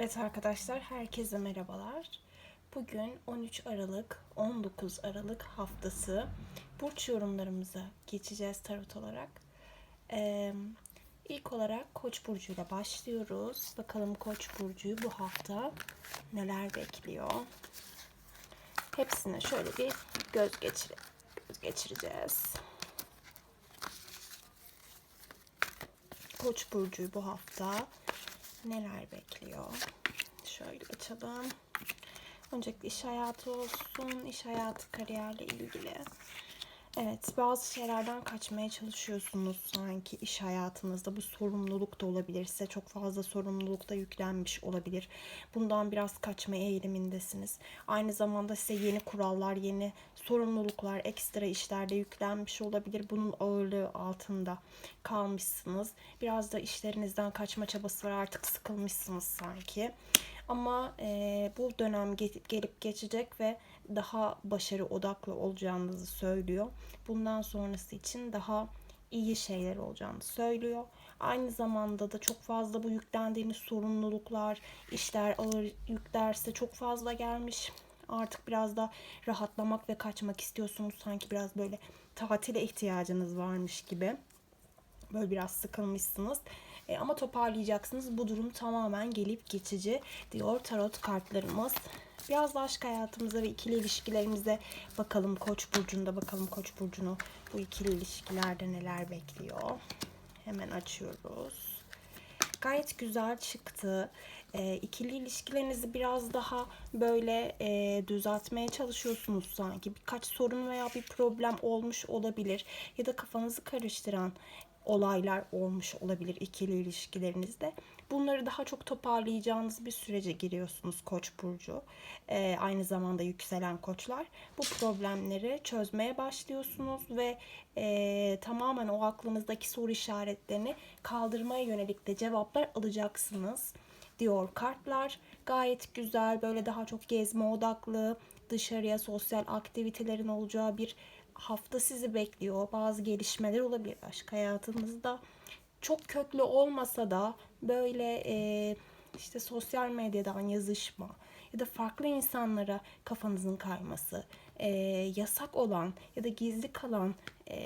Evet arkadaşlar, herkese merhabalar. Bugün 13 Aralık, 19 Aralık haftası burç yorumlarımıza geçeceğiz tarot olarak. Ee, ilk olarak Koç burcuyla başlıyoruz. Bakalım Koç burcuyu bu hafta neler bekliyor. Hepsine şöyle bir göz geçire göz geçireceğiz. Koç burcuyu bu hafta neler bekliyor? Şöyle açalım. Öncelikle iş hayatı olsun, iş hayatı kariyerle ilgili. Evet, bazı şeylerden kaçmaya çalışıyorsunuz sanki iş hayatınızda. Bu sorumluluk da olabilir. Size çok fazla sorumluluk da yüklenmiş olabilir. Bundan biraz kaçma eğilimindesiniz. Aynı zamanda size yeni kurallar, yeni sorumluluklar, ekstra işlerde yüklenmiş olabilir. Bunun ağırlığı altında kalmışsınız. Biraz da işlerinizden kaçma çabası var. Artık sıkılmışsınız sanki. Ama e, bu dönem ge- gelip geçecek ve daha başarı odaklı olacağınızı söylüyor. Bundan sonrası için daha iyi şeyler olacağını söylüyor. Aynı zamanda da çok fazla bu yüklendiğiniz sorumluluklar, işler ağır yüklerse çok fazla gelmiş. Artık biraz da rahatlamak ve kaçmak istiyorsunuz. Sanki biraz böyle tatile ihtiyacınız varmış gibi. Böyle biraz sıkılmışsınız. E, ama toparlayacaksınız. Bu durum tamamen gelip geçici diyor tarot kartlarımız. Biraz da aşk hayatımıza ve ikili ilişkilerimize bakalım Koç burcunda bakalım Koç burcunu bu ikili ilişkilerde neler bekliyor. Hemen açıyoruz. Gayet güzel çıktı. E, ikili ilişkilerinizi biraz daha böyle e, düzeltmeye çalışıyorsunuz sanki. Birkaç sorun veya bir problem olmuş olabilir ya da kafanızı karıştıran olaylar olmuş olabilir ikili ilişkilerinizde. Bunları daha çok toparlayacağınız bir sürece giriyorsunuz Koç burcu. Ee, aynı zamanda yükselen koçlar. Bu problemleri çözmeye başlıyorsunuz ve e, tamamen o aklınızdaki soru işaretlerini kaldırmaya yönelik de cevaplar alacaksınız diyor kartlar. Gayet güzel böyle daha çok gezme odaklı, dışarıya sosyal aktivitelerin olacağı bir hafta sizi bekliyor. Bazı gelişmeler olabilir aşk hayatınızda. Çok köklü olmasa da böyle e, işte sosyal medyadan yazışma ya da farklı insanlara kafanızın kayması, e, yasak olan ya da gizli kalan e,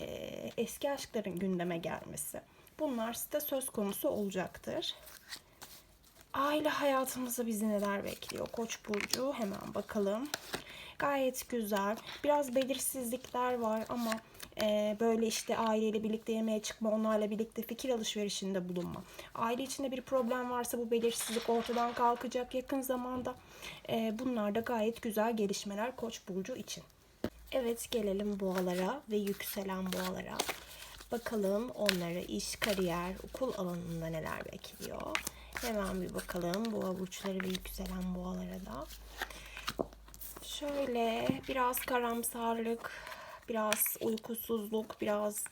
eski aşkların gündeme gelmesi. Bunlar size söz konusu olacaktır. Aile hayatımızda bizi neler bekliyor? Koç burcu hemen bakalım. Gayet güzel. Biraz belirsizlikler var ama e, böyle işte aileyle birlikte yemeğe çıkma, onlarla birlikte fikir alışverişinde bulunma. Aile içinde bir problem varsa bu belirsizlik ortadan kalkacak yakın zamanda. E, bunlar da gayet güzel gelişmeler Koç burcu için. Evet gelelim boğalara ve yükselen boğalara. Bakalım onları iş, kariyer, okul alanında neler bekliyor. Hemen bir bakalım boğa burçları ve yükselen boğalara da. Şöyle biraz karamsarlık, biraz uykusuzluk, biraz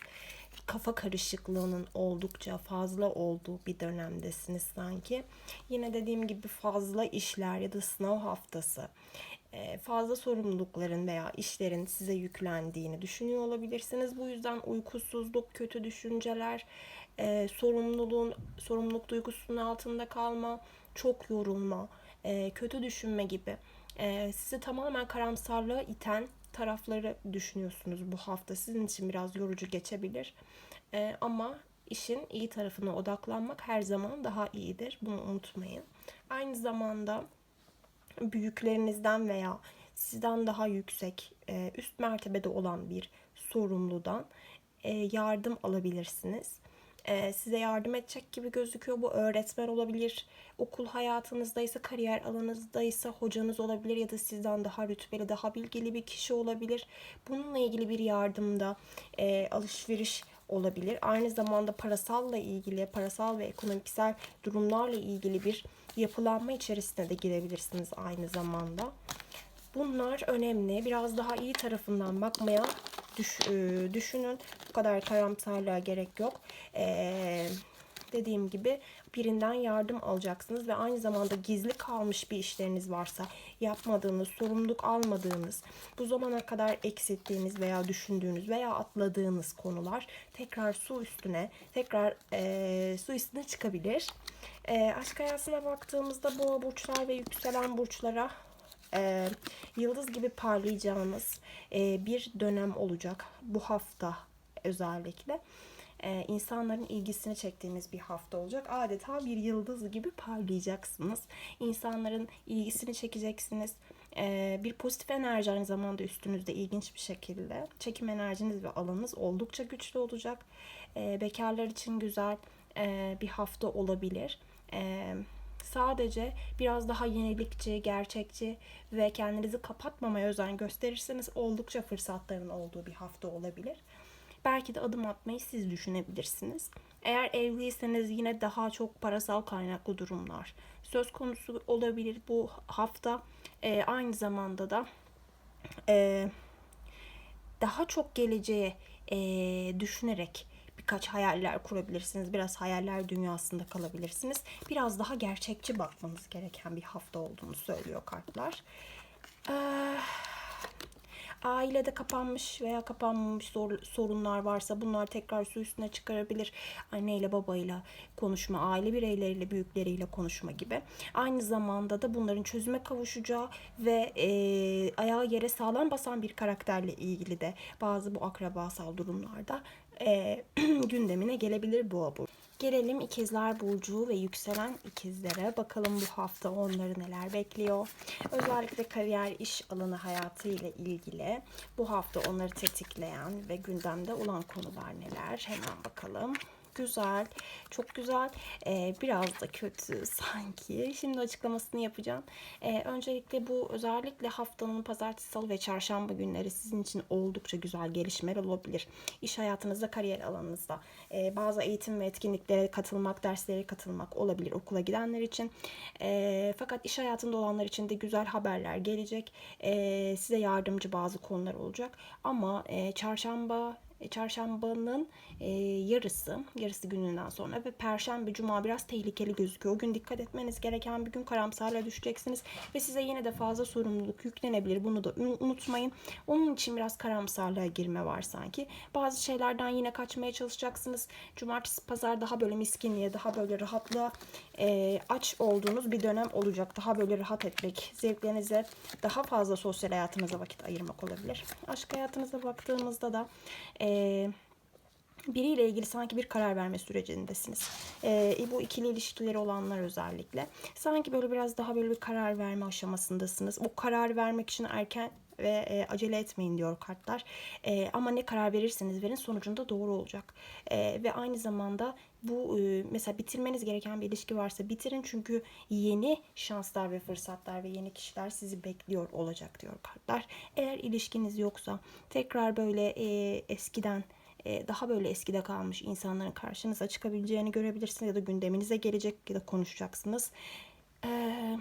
kafa karışıklığının oldukça fazla olduğu bir dönemdesiniz sanki. Yine dediğim gibi fazla işler ya da sınav haftası, e, fazla sorumlulukların veya işlerin size yüklendiğini düşünüyor olabilirsiniz. Bu yüzden uykusuzluk, kötü düşünceler, e, sorumluluğun, sorumluluk duygusunun altında kalma, çok yorulma, e, kötü düşünme gibi sizi tamamen karamsarlığa iten tarafları düşünüyorsunuz bu hafta. Sizin için biraz yorucu geçebilir. E, ama işin iyi tarafına odaklanmak her zaman daha iyidir. Bunu unutmayın. Aynı zamanda büyüklerinizden veya sizden daha yüksek, e, üst mertebede olan bir sorumludan e, yardım alabilirsiniz size yardım edecek gibi gözüküyor. Bu öğretmen olabilir, okul hayatınızdaysa, kariyer alanınızdaysa hocanız olabilir ya da sizden daha rütbeli, daha bilgili bir kişi olabilir. Bununla ilgili bir yardımda e, alışveriş olabilir. Aynı zamanda parasalla ilgili, parasal ve ekonomiksel durumlarla ilgili bir yapılanma içerisine de girebilirsiniz aynı zamanda. Bunlar önemli. Biraz daha iyi tarafından bakmaya düş, e, düşünün. Bu kadar karamsarlığa gerek yok. Ee, dediğim gibi birinden yardım alacaksınız ve aynı zamanda gizli kalmış bir işleriniz varsa yapmadığınız, sorumluluk almadığınız, bu zamana kadar eksilttiğiniz veya düşündüğünüz veya atladığınız konular tekrar su üstüne, tekrar e, su üstüne çıkabilir. E, aşk hayatına baktığımızda boğa burçlar ve yükselen burçlara e, yıldız gibi parlayacağınız e, bir dönem olacak. Bu hafta özellikle. E, insanların ilgisini çektiğiniz bir hafta olacak. Adeta bir yıldız gibi parlayacaksınız. İnsanların ilgisini çekeceksiniz. E, bir pozitif enerji aynı zamanda üstünüzde ilginç bir şekilde. Çekim enerjiniz ve alanınız oldukça güçlü olacak. E, bekarlar için güzel e, bir hafta olabilir. E, sadece biraz daha yenilikçi, gerçekçi ve kendinizi kapatmamaya özen gösterirseniz oldukça fırsatların olduğu bir hafta olabilir. Belki de adım atmayı siz düşünebilirsiniz. Eğer evliyseniz yine daha çok parasal kaynaklı durumlar söz konusu olabilir bu hafta. E, aynı zamanda da e, daha çok geleceğe e, düşünerek birkaç hayaller kurabilirsiniz. Biraz hayaller dünyasında kalabilirsiniz. Biraz daha gerçekçi bakmanız gereken bir hafta olduğunu söylüyor kartlar. Ee, ailede kapanmış veya kapanmamış sorunlar varsa bunlar tekrar su üstüne çıkarabilir. Anneyle babayla konuşma, aile bireyleriyle, büyükleriyle konuşma gibi. Aynı zamanda da bunların çözüme kavuşacağı ve e, ayağı yere sağlam basan bir karakterle ilgili de bazı bu akrabasal durumlarda e, gündemine gelebilir bu abur. Gelelim ikizler burcu ve yükselen ikizlere. Bakalım bu hafta onları neler bekliyor. Özellikle kariyer, iş alanı hayatı ile ilgili bu hafta onları tetikleyen ve gündemde olan konular neler? Hemen bakalım güzel, çok güzel. Ee, biraz da kötü sanki. Şimdi açıklamasını yapacağım. Ee, öncelikle bu özellikle haftanın pazartesi, salı ve çarşamba günleri sizin için oldukça güzel gelişmeler olabilir. İş hayatınızda, kariyer alanınızda. Ee, bazı eğitim ve etkinliklere katılmak, derslere katılmak olabilir okula gidenler için. Ee, fakat iş hayatında olanlar için de güzel haberler gelecek. Ee, size yardımcı bazı konular olacak. Ama e, çarşamba, çarşambanın e, yarısı, yarısı gününden sonra ve perşembe, cuma biraz tehlikeli gözüküyor. O gün dikkat etmeniz gereken bir gün karamsarla düşeceksiniz ve size yine de fazla sorumluluk yüklenebilir. Bunu da unutmayın. Onun için biraz karamsarlığa girme var sanki. Bazı şeylerden yine kaçmaya çalışacaksınız. Cumartesi, pazar daha böyle miskinliğe, daha böyle rahatlığa e, aç olduğunuz bir dönem olacak. Daha böyle rahat etmek, zevklerinize daha fazla sosyal hayatınıza vakit ayırmak olabilir. Aşk hayatınıza baktığımızda da e, biriyle ilgili sanki bir karar verme sürecindesiniz. Ee, bu ikili ilişkileri olanlar özellikle. Sanki böyle biraz daha böyle bir karar verme aşamasındasınız. O karar vermek için erken ve e, acele etmeyin diyor kartlar. E, ama ne karar verirseniz verin sonucunda doğru olacak. E, ve aynı zamanda bu e, mesela bitirmeniz gereken bir ilişki varsa bitirin çünkü yeni şanslar ve fırsatlar ve yeni kişiler sizi bekliyor olacak diyor kartlar. Eğer ilişkiniz yoksa tekrar böyle e, eskiden e, daha böyle eskide kalmış insanların karşınıza çıkabileceğini görebilirsiniz ya da gündeminize gelecek ya da konuşacaksınız. Eee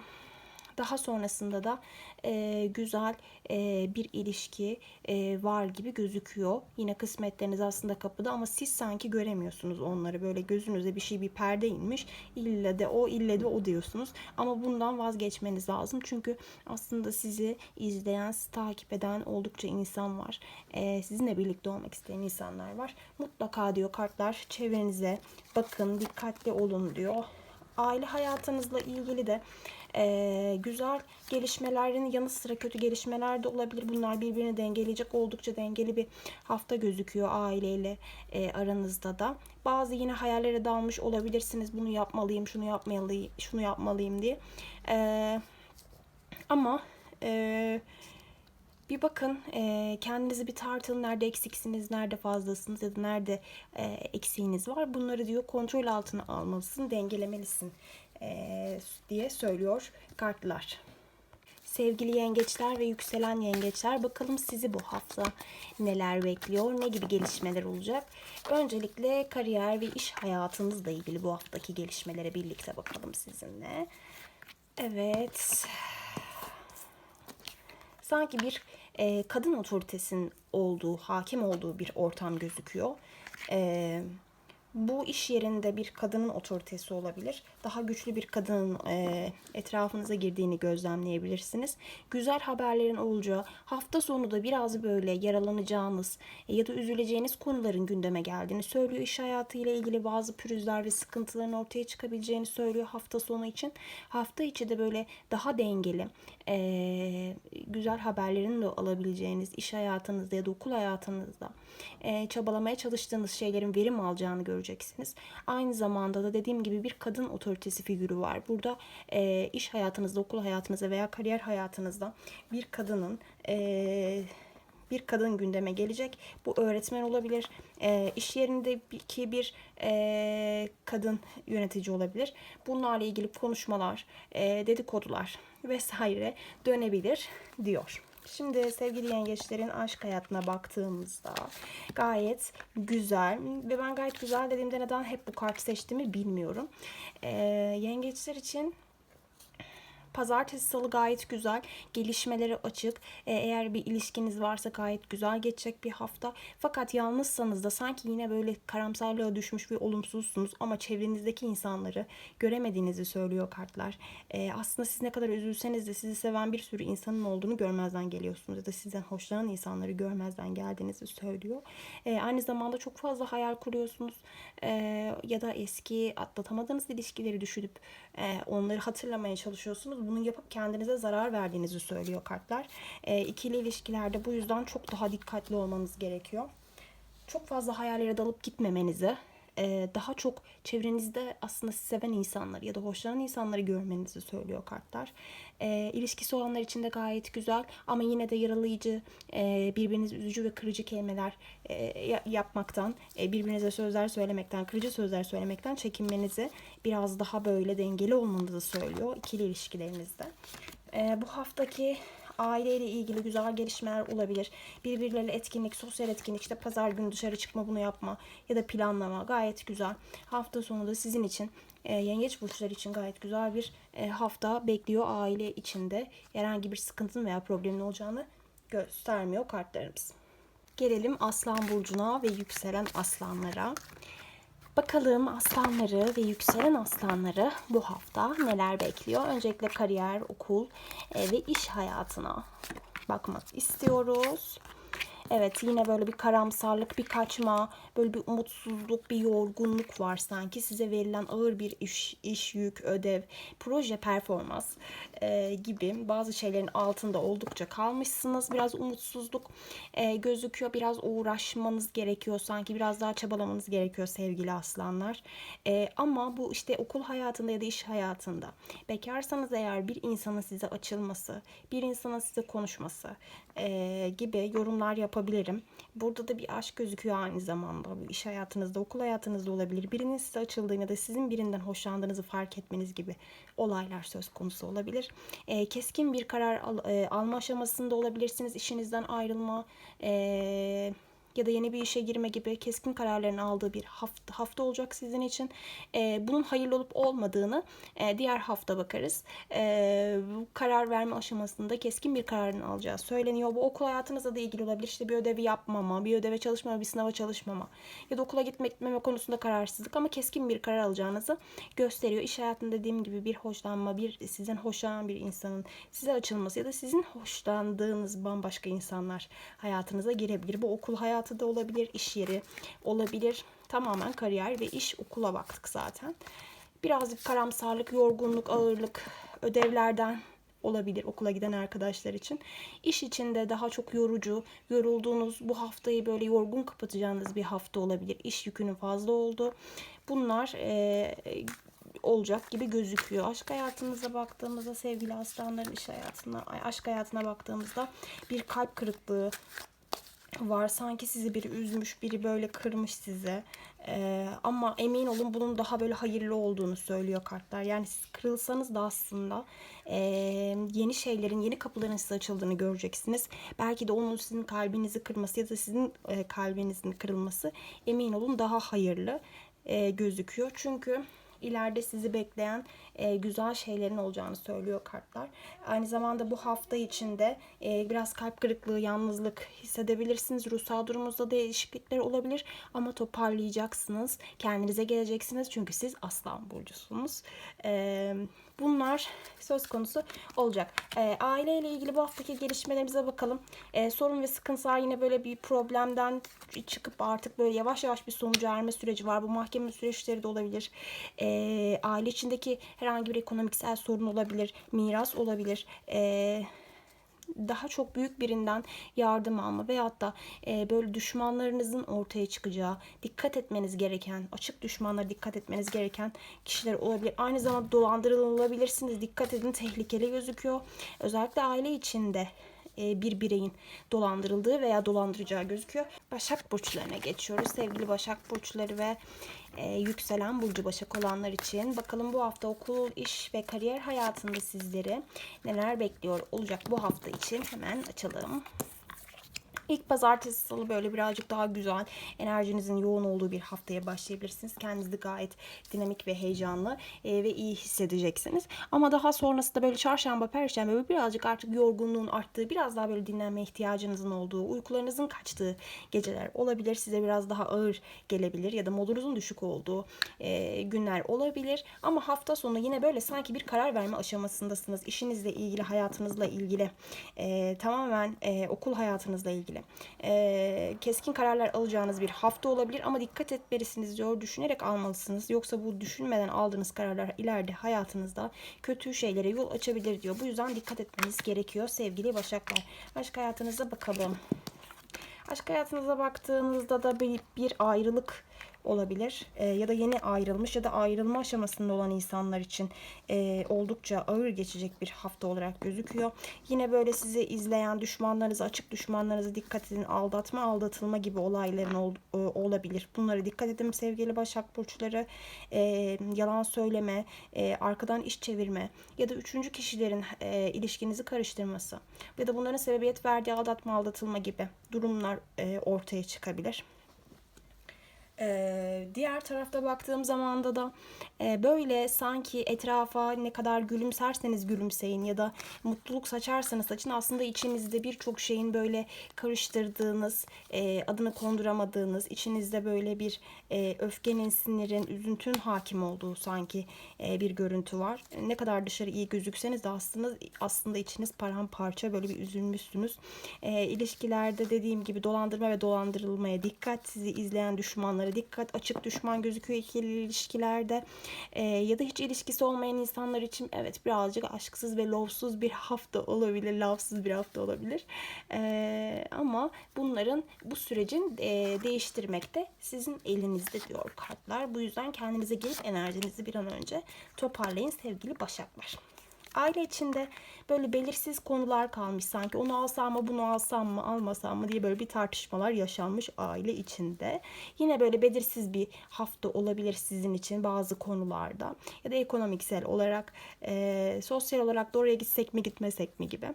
daha sonrasında da e, güzel e, bir ilişki e, var gibi gözüküyor. Yine kısmetleriniz aslında kapıda ama siz sanki göremiyorsunuz onları. Böyle gözünüze bir şey bir perde inmiş. İlle de o ille de o diyorsunuz. Ama bundan vazgeçmeniz lazım. Çünkü aslında sizi izleyen, sizi takip eden oldukça insan var. E, sizinle birlikte olmak isteyen insanlar var. Mutlaka diyor kartlar çevrenize bakın, dikkatli olun diyor. Aile hayatınızla ilgili de e, güzel gelişmelerin yanı sıra kötü gelişmeler de olabilir. Bunlar birbirini dengeleyecek oldukça dengeli bir hafta gözüküyor aileyle e, aranızda da. Bazı yine hayallere dalmış olabilirsiniz. Bunu yapmalıyım, şunu yapmalıyım, şunu yapmalıyım diye. E, ama e, bir bakın e, kendinizi bir tartın. Nerede eksiksiniz, nerede fazlasınız ya da nerede e, eksiğiniz var. Bunları diyor kontrol altına almalısın, dengelemelisin e, diye söylüyor kartlar. Sevgili yengeçler ve yükselen yengeçler bakalım sizi bu hafta neler bekliyor, ne gibi gelişmeler olacak. Öncelikle kariyer ve iş hayatınızla ilgili bu haftaki gelişmelere birlikte bakalım sizinle. Evet. Sanki bir e, kadın otoritesinin olduğu, hakim olduğu bir ortam gözüküyor. E, Bu iş yerinde bir kadının otoritesi olabilir. Daha güçlü bir kadının e, etrafınıza girdiğini gözlemleyebilirsiniz. Güzel haberlerin olacağı, hafta sonu da biraz böyle yaralanacağınız e, ya da üzüleceğiniz konuların gündeme geldiğini söylüyor. İş hayatıyla ilgili bazı pürüzler ve sıkıntıların ortaya çıkabileceğini söylüyor hafta sonu için. Hafta içi de böyle daha dengeli, e, güzel haberlerin de alabileceğiniz iş hayatınızda ya da okul hayatınızda e, çabalamaya çalıştığınız şeylerin verim alacağını göreceksiniz. Aynı zamanda da dediğim gibi bir kadın otoritesi figürü var. Burada e, iş hayatınızda, okul hayatınızda veya kariyer hayatınızda bir kadının e, bir kadın gündeme gelecek. Bu öğretmen olabilir. E, iş yerindeki bir e, kadın yönetici olabilir. Bunlarla ilgili konuşmalar, e, dedikodular vesaire dönebilir diyor. Şimdi sevgili yengeçlerin aşk hayatına baktığımızda gayet güzel ve ben gayet güzel dediğimde neden hep bu kart seçtiğimi bilmiyorum. Ee, yengeçler için Pazartesi salı gayet güzel. Gelişmeleri açık. Ee, eğer bir ilişkiniz varsa gayet güzel geçecek bir hafta. Fakat yalnızsanız da sanki yine böyle karamsarlığa düşmüş ve olumsuzsunuz ama çevrenizdeki insanları göremediğinizi söylüyor kartlar. Ee, aslında siz ne kadar üzülseniz de sizi seven bir sürü insanın olduğunu görmezden geliyorsunuz ya da sizden hoşlanan insanları görmezden geldiğinizi söylüyor. Ee, aynı zamanda çok fazla hayal kuruyorsunuz ee, ya da eski atlatamadığınız ilişkileri düşünüp e, onları hatırlamaya çalışıyorsunuz. Bunu yapıp kendinize zarar verdiğinizi söylüyor kartlar. E, ikili ilişkilerde bu yüzden çok daha dikkatli olmanız gerekiyor. Çok fazla hayallere dalıp gitmemenizi, daha çok çevrenizde aslında seven insanları ya da hoşlanan insanları görmenizi söylüyor kartlar. E, ilişkisi olanlar için de gayet güzel ama yine de yaralayıcı, e, birbirinizi üzücü ve kırıcı kelimeler e, yapmaktan, e, birbirinize sözler söylemekten, kırıcı sözler söylemekten çekinmenizi biraz daha böyle dengeli olmanızı söylüyor ikili ilişkilerinizde. E, bu haftaki aileyle ilgili güzel gelişmeler olabilir. Birbirleriyle etkinlik, sosyal etkinlik, işte pazar günü dışarı çıkma bunu yapma ya da planlama gayet güzel. Hafta sonu da sizin için e, yengeç burçları için gayet güzel bir e, hafta bekliyor aile içinde. Herhangi bir sıkıntının veya problemin olacağını göstermiyor kartlarımız. Gelelim Aslan burcuna ve yükselen aslanlara. Bakalım aslanları ve yükselen aslanları bu hafta neler bekliyor? Öncelikle kariyer, okul e, ve iş hayatına bakmak istiyoruz. Evet yine böyle bir karamsarlık, bir kaçma, böyle bir umutsuzluk, bir yorgunluk var sanki. Size verilen ağır bir iş, iş yük, ödev, proje, performans e, gibi bazı şeylerin altında oldukça kalmışsınız. Biraz umutsuzluk e, gözüküyor. Biraz uğraşmanız gerekiyor sanki. Biraz daha çabalamanız gerekiyor sevgili aslanlar. E, ama bu işte okul hayatında ya da iş hayatında bekarsanız eğer bir insanın size açılması, bir insanın size konuşması e, gibi yorumlar yapabilirim. Burada da bir aşk gözüküyor aynı zamanda. Bu iş hayatınızda, okul hayatınızda olabilir. Birinin size açıldığını da sizin birinden hoşlandığınızı fark etmeniz gibi olaylar söz konusu olabilir. E, keskin bir karar al, e, alma aşamasında olabilirsiniz. İşinizden ayrılma, e, ya da yeni bir işe girme gibi keskin kararların aldığı bir hafta, hafta olacak sizin için. E, bunun hayırlı olup olmadığını e, diğer hafta bakarız. E, karar verme aşamasında keskin bir kararın alacağı söyleniyor. Bu okul hayatınızla da ilgili olabilir. İşte bir ödevi yapmama, bir ödeve çalışmama, bir sınava çalışmama ya da okula gitmek gitmeme konusunda kararsızlık ama keskin bir karar alacağınızı gösteriyor. İş hayatında dediğim gibi bir hoşlanma, bir sizin hoşlanan bir insanın size açılması ya da sizin hoşlandığınız bambaşka insanlar hayatınıza girebilir. Bu okul hayatı hayatı da olabilir, iş yeri olabilir. Tamamen kariyer ve iş okula baktık zaten. Birazcık karamsarlık, yorgunluk, ağırlık ödevlerden olabilir okula giden arkadaşlar için. İş içinde daha çok yorucu, yorulduğunuz, bu haftayı böyle yorgun kapatacağınız bir hafta olabilir. İş yükünün fazla oldu. Bunlar e, olacak gibi gözüküyor. Aşk hayatınıza baktığımızda sevgili aslanların iş hayatına, aşk hayatına baktığımızda bir kalp kırıklığı, var. Sanki sizi biri üzmüş, biri böyle kırmış size. Ee, ama emin olun bunun daha böyle hayırlı olduğunu söylüyor kartlar. Yani siz kırılsanız da aslında e, yeni şeylerin, yeni kapıların size açıldığını göreceksiniz. Belki de onun sizin kalbinizi kırması ya da sizin e, kalbinizin kırılması emin olun daha hayırlı e, gözüküyor. Çünkü ileride sizi bekleyen e, güzel şeylerin olacağını söylüyor kartlar. Aynı zamanda bu hafta içinde e, biraz kalp kırıklığı, yalnızlık hissedebilirsiniz. Ruhsal durumunuzda değişiklikler olabilir ama toparlayacaksınız. Kendinize geleceksiniz çünkü siz Aslan burcusunuz. E, bunlar söz konusu olacak. E, aileyle ilgili bu haftaki gelişmelerimize bakalım. E, sorun ve sıkıntılar yine böyle bir problemden çıkıp artık böyle yavaş yavaş bir sonuca erme süreci var. Bu mahkeme süreçleri de olabilir. E, aile içindeki herhangi bir ekonomiksel sorun olabilir. Miras olabilir. E, daha çok büyük birinden yardım alma veyahut da e, böyle düşmanlarınızın ortaya çıkacağı, dikkat etmeniz gereken, açık düşmanlara dikkat etmeniz gereken kişiler olabilir. Aynı zamanda dolandırılabilirsiniz. Dikkat edin tehlikeli gözüküyor. Özellikle aile içinde bir bireyin dolandırıldığı veya dolandıracağı gözüküyor. Başak burçlarına geçiyoruz. Sevgili Başak burçları ve e, yükselen burcu Başak olanlar için. Bakalım bu hafta okul, iş ve kariyer hayatında sizleri neler bekliyor olacak bu hafta için hemen açalım. İlk pazartesi salı böyle birazcık daha güzel enerjinizin yoğun olduğu bir haftaya başlayabilirsiniz. Kendinizi gayet dinamik ve heyecanlı e, ve iyi hissedeceksiniz. Ama daha sonrasında böyle çarşamba, perşembe böyle birazcık artık yorgunluğun arttığı, biraz daha böyle dinlenme ihtiyacınızın olduğu, uykularınızın kaçtığı geceler olabilir. Size biraz daha ağır gelebilir ya da modunuzun düşük olduğu e, günler olabilir. Ama hafta sonu yine böyle sanki bir karar verme aşamasındasınız. İşinizle ilgili, hayatınızla ilgili, e, tamamen e, okul hayatınızla ilgili e, keskin kararlar alacağınız bir hafta olabilir ama dikkat etmelisiniz diyor. Düşünerek almalısınız. Yoksa bu düşünmeden aldığınız kararlar ileride hayatınızda kötü şeylere yol açabilir diyor. Bu yüzden dikkat etmeniz gerekiyor sevgili Başaklar. Aşk hayatınıza bakalım. Aşk hayatınıza baktığınızda da bir, bir ayrılık olabilir e, ya da yeni ayrılmış ya da ayrılma aşamasında olan insanlar için e, oldukça ağır geçecek bir hafta olarak gözüküyor. Yine böyle sizi izleyen düşmanlarınızı, açık düşmanlarınızı dikkat edin. Aldatma, aldatılma gibi olayların ol, e, olabilir. Bunlara dikkat edin sevgili Başak Burçları. E, yalan söyleme, e, arkadan iş çevirme ya da üçüncü kişilerin e, ilişkinizi karıştırması ya da bunların sebebiyet verdiği aldatma, aldatılma gibi durumlar e, ortaya çıkabilir. Ee, diğer tarafta baktığım zamanda da e, böyle sanki etrafa ne kadar gülümserseniz gülümseyin ya da mutluluk saçarsanız saçın aslında içinizde birçok şeyin böyle karıştırdığınız, e, adını konduramadığınız, içinizde böyle bir e, öfkenin, sinirin, üzüntün hakim olduğu sanki e, bir görüntü var. Ne kadar dışarı iyi gözükseniz de aslında aslında içiniz paramparça böyle bir üzülmüşsünüz. E, ilişkilerde dediğim gibi dolandırma ve dolandırılmaya dikkat. Sizi izleyen düşmanları dikkat. Açık düşman gözüküyor ikili ilişkilerde. E, ya da hiç ilişkisi olmayan insanlar için evet birazcık aşksız ve lovsuz bir hafta olabilir. Lavsız bir hafta olabilir. E, ama bunların bu sürecin e, değiştirmekte sizin elinizde diyor kartlar. Bu yüzden kendinize gelip enerjinizi bir an önce toparlayın sevgili başaklar aile içinde böyle belirsiz konular kalmış sanki onu alsam mı bunu alsam mı almasam mı diye böyle bir tartışmalar yaşanmış aile içinde. Yine böyle belirsiz bir hafta olabilir sizin için bazı konularda ya da ekonomiksel olarak e, sosyal olarak da oraya gitsek mi gitmesek mi gibi.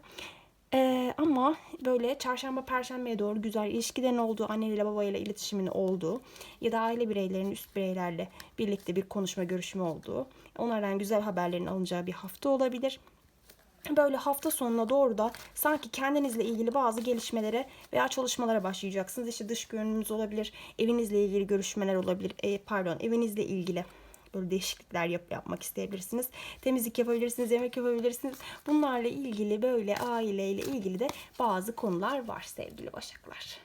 Ee, ama böyle çarşamba perşembeye doğru güzel ilişkilerin olduğu, anneyle babayla iletişimin olduğu ya da aile bireylerinin üst bireylerle birlikte bir konuşma görüşme olduğu, onlardan güzel haberlerin alınacağı bir hafta olabilir. Böyle hafta sonuna doğru da sanki kendinizle ilgili bazı gelişmelere veya çalışmalara başlayacaksınız. İşte dış görünümünüz olabilir, evinizle ilgili görüşmeler olabilir, e, pardon evinizle ilgili böyle değişiklikler yap, yapmak isteyebilirsiniz. Temizlik yapabilirsiniz, yemek yapabilirsiniz. Bunlarla ilgili böyle aileyle ilgili de bazı konular var sevgili başaklar.